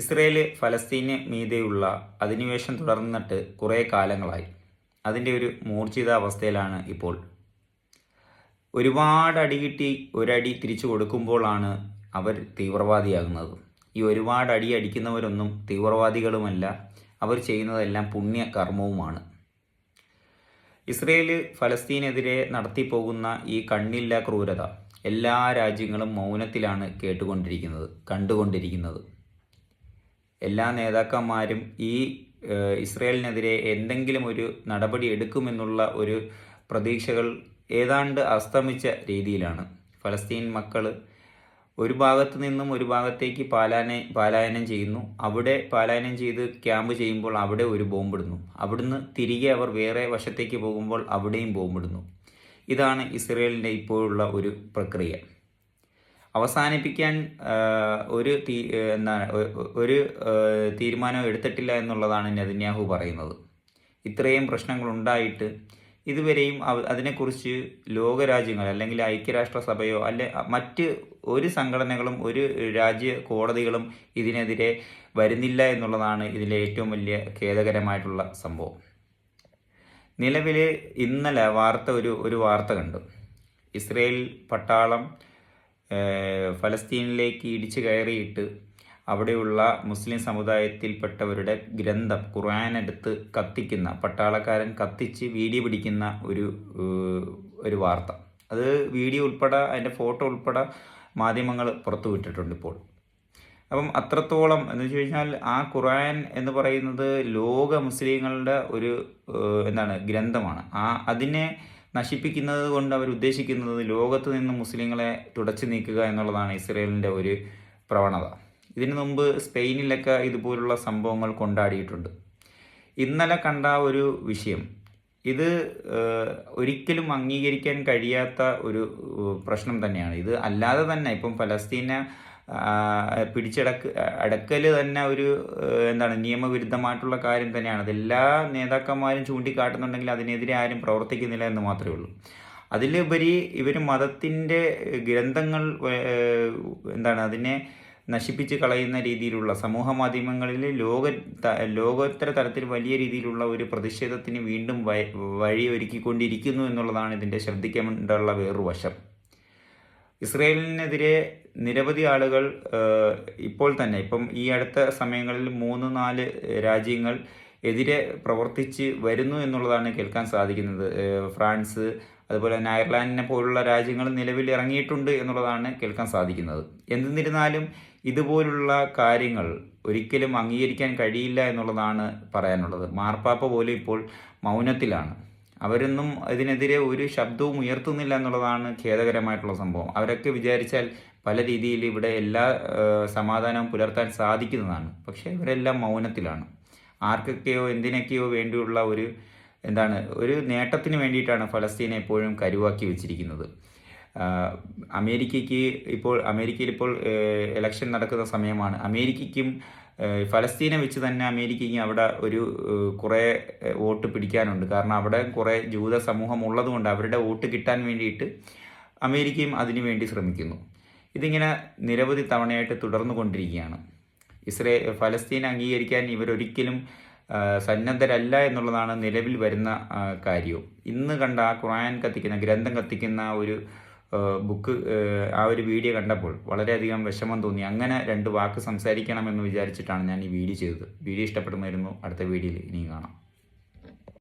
Israel ഫലസ്തീന് മീതെയുള്ള അധിനിവേശം തുടർന്നിട്ട് കുറേ കാലങ്ങളായി. അതിന്റെ ഒരു മൂർച്ഛിതാവസ്ഥയിലാണ് ഇപ്പോൾ. ഒരുപാട് അടി കിട്ടി ഒരടി തിരിച്ചു കൊടുക്കുമ്പോഴാണ് അവർ തീവ്രവാദിയാകുന്നത്. ഈ ഒരുപാട് അടി അടിക്കുന്നവരൊന്നും തീവ്രവാദികളുമല്ല. അവർ ചെയ്യുന്നതെല്ലാം പുണ്യ കർമ്മവുമാണ്. ഇസ്രയേൽ ഫലസ്തീനെതിരെ നടത്തിപ്പോകുന്ന ഈ കണ്ണില്ല ക്രൂരത എല്ലാ രാജ്യങ്ങളും മൗനത്തിലാണ് കേട്ടുകൊണ്ടിരിക്കുന്നത് കണ്ടുകൊണ്ടിരിക്കുന്നത്. എല്ലാ നേതാക്കന്മാരും ഈ ഇസ്രയേലിനെതിരെ എന്തെങ്കിലും ഒരു നടപടി എടുക്കുമെന്നുള്ള ഒരു പ്രതീക്ഷകൾ ഏതാണ്ട് അസ്തമിച്ച രീതിയിലാണ്. ഫലസ്തീൻ മക്കൾ ഒരു ഭാഗത്ത് നിന്നും ഒരു ഭാഗത്തേക്ക് പാലാന പാലായനം ചെയ്യുന്നു. അവിടെ പാലായനം ചെയ്ത് ക്യാമ്പ് ചെയ്യുമ്പോൾ അവിടെ ഒരു ബോംബിടുന്നു. അവിടുന്ന് തിരികെ അവർ വേറെ വശത്തേക്ക് പോകുമ്പോൾ അവിടെയും ബോംബിടുന്നു. ഇതാണ് ഇസ്രയേലിന്റെ ഇപ്പോഴുള്ള ഒരു പ്രക്രിയ. അവസാനിപ്പിക്കാൻ ഒരു തീ എന്താണ് ഒരു തീരുമാനം എടുത്തിട്ടില്ല എന്നുള്ളതാണ് നെതന്യാഹു പറയുന്നത്. ഇത്രയും പ്രശ്നങ്ങൾ ഉണ്ടായിട്ട് ഇതുവരെയും അതിനെക്കുറിച്ച് ലോകരാജ്യങ്ങൾ അല്ലെങ്കിൽ ഐക്യരാഷ്ട്രസഭയോ അല്ലെ മറ്റ് ഒരു സംഘടനകളും ഒരു രാജ്യ കോടതികളും ഇതിനെതിരെ വരുന്നില്ല എന്നുള്ളതാണ് ഇതിലെ ഏറ്റവും വലിയ ഖേദകരമായിട്ടുള്ള സംഭവം. നിലവിൽ ഇന്നലെ വാർത്ത ഒരു ഒരു വാർത്ത കണ്ടു. ഇസ്രയേൽ പട്ടാളം ഫലസ്തീനിലേക്ക് ഇടിച്ചു കയറിയിട്ട് അവിടെയുള്ള മുസ്ലിം സമുദായത്തിൽപ്പെട്ടവരുടെ ഗ്രന്ഥം ഖുർആൻ എടുത്ത് കത്തിക്കുന്ന പട്ടാളക്കാരൻ കത്തിച്ച് വീഡിയോ പിടിക്കുന്ന ഒരു ഒരു വാർത്ത. അത് വീഡിയോ ഉൾപ്പെടെ അതിന്റെ ഫോട്ടോ ഉൾപ്പെടെ മാധ്യമങ്ങൾ പുറത്തുവിട്ടിട്ടുണ്ട് ഇപ്പോൾ. അപ്പം അത്രത്തോളം എന്ന് വെച്ച് കഴിഞ്ഞാൽ ആ ഖുർആൻ എന്ന് പറയുന്നത് ലോക മുസ്ലിങ്ങളുടെ ഒരു എന്താണ് ഗ്രന്ഥമാണ്. ആ അതിനെ നശിപ്പിക്കുന്നത് കൊണ്ട് അവർ ഉദ്ദേശിക്കുന്നത് ലോകത്ത് നിന്ന് മുസ്ലിങ്ങളെ തുടച്ചു നീക്കുക എന്നുള്ളതാണ് ഇസ്രയേലിന്റെ ഒരു പ്രവണത. ഇതിനു മുമ്പ് സ്പെയിനിലൊക്കെ ഇതുപോലുള്ള സംഭവങ്ങൾ കൊണ്ടാടിയിട്ടുണ്ട്. ഇന്നലെ കണ്ട ഒരു വിഷയം. ഇത് ഒരിക്കലും അംഗീകരിക്കാൻ കഴിയാത്ത ഒരു പ്രശ്നം തന്നെയാണ്. ഇത് അല്ലാതെ തന്നെ ഇപ്പം പലസ്തീനെ ആ, പിടിച്ചടക്ക് അടക്കൽ തന്നെ ഒരു എന്താണ് നിയമവിരുദ്ധമായിട്ടുള്ള കാര്യം തന്നെയാണ്. അത് എല്ലാ നേതാക്കന്മാരും ചൂണ്ടിക്കാട്ടുന്നുണ്ടെങ്കിൽ അതിനെതിരെ ആരും പ്രവർത്തിക്കുന്നില്ല എന്ന് മാത്രമേ ഉള്ളൂ. അതിലുപരി ഇവർ മതത്തിന്റെ ഗ്രന്ഥങ്ങൾ എന്താണ് അതിനെ നശിപ്പിച്ച് കളയുന്ന രീതിയിലുള്ള സമൂഹ മാധ്യമങ്ങളിൽ ലോക ലോകോത്തര തലത്തിൽ വലിയ രീതിയിലുള്ള ഒരു പ്രതിഷേധത്തിന് വീണ്ടും വഴിയൊരുക്കിക്കൊണ്ടിരിക്കുന്നു എന്നുള്ളതാണ് ഇതിന്റെ ശ്രദ്ധിക്കേണ്ടുള്ള വേറൊരു വശം. ഇസ്രയേലിനെതിരെ നിരവധി ആളുകൾ ഇപ്പോൾ തന്നെ ഇപ്പം ഈ അടുത്ത സമയങ്ങളിൽ മൂന്ന് നാല് രാജ്യങ്ങൾ എതിരെ പ്രവർത്തിച്ച് വരുന്നു എന്നുള്ളതാണ് കേൾക്കാൻ സാധിക്കുന്നത്. ഫ്രാൻസ് അതുപോലെ തന്നെ അയർലാൻഡിനെ പോലുള്ള രാജ്യങ്ങൾ നിലവിൽ ഇറങ്ങിയിട്ടുണ്ട് എന്നുള്ളതാണ് കേൾക്കാൻ സാധിക്കുന്നത്. എന്നിരുന്നാലും ഇതുപോലുള്ള കാര്യങ്ങൾ ഒരിക്കലും അംഗീകരിക്കാൻ കഴിയില്ല എന്നുള്ളതാണ് പറയാനുള്ളത്. മാർപ്പാപ്പ പോലും ഇപ്പോൾ മൗനത്തിലാണ്. അവരൊന്നും ഇതിനെതിരെ ഒരു ശബ്ദവും ഉയർത്തുന്നില്ല എന്നുള്ളതാണ് ഖേദകരമായിട്ടുള്ള സംഭവം. അവരൊക്കെ വിചാരിച്ചാൽ പല രീതിയിൽ ഇവിടെ എല്ലാ സമാധാനവും പുലർത്താൻ സാധിക്കുന്നതാണ്. പക്ഷേ ഇവരെല്ലാം മൗനത്തിലാണ്. ആർക്കൊക്കെയോ എന്തിനൊക്കെയോ വേണ്ടിയുള്ള ഒരു എന്താണ് ഒരു നേട്ടത്തിന് വേണ്ടിയിട്ടാണ് ഫലസ്തീനെ എപ്പോഴും കരുവാക്കി വെച്ചിരിക്കുന്നത്. അമേരിക്കയ്ക്ക് ഇപ്പോൾ അമേരിക്കയിൽ ഇപ്പോൾ ഇലക്ഷൻ നടക്കുന്ന സമയമാണ്. അമേരിക്കയ്ക്കും ഫലസ്തീനെ വെച്ച് തന്നെ അമേരിക്കയ്ക്ക് അവിടെ ഒരു കുറേ വോട്ട് പിടിക്കാനുണ്ട്. കാരണം അവിടെ കുറേ ജൂത സമൂഹം ഉള്ളതുകൊണ്ട് അവരുടെ വോട്ട് കിട്ടാൻ വേണ്ടിയിട്ട് അമേരിക്കയും അതിനു വേണ്ടി ശ്രമിക്കുന്നു. ഇതിങ്ങനെ നിരവധി തവണയായിട്ട് തുടർന്നു കൊണ്ടിരിക്കുകയാണ്. ഇസ്രേ ഫലസ്തീൻ അംഗീകരിക്കാൻ ഇവരൊരിക്കലും സന്നദ്ധരല്ല എന്നുള്ളതാണ് നിലവിൽ വരുന്ന കാര്യവും. ഇന്ന് കണ്ട ആ ഖുറാൻ കത്തിക്കുന്ന ഗ്രന്ഥം കത്തിക്കുന്ന ഒരു ബുക്ക് ആ, ഒരു വീഡിയോ കണ്ടപ്പോൾ വളരെയധികം വിഷമം തോന്നി. അങ്ങനെ രണ്ട് വാക്ക് സംസാരിക്കണമെന്ന് വിചാരിച്ചിട്ടാണ് ഞാൻ ഈ വീഡിയോ ചെയ്തത്. വീഡിയോ ഇഷ്ടപ്പെടുമായിരുന്നു. അടുത്ത വീഡിയോയിൽ ഇനിയും കാണാം.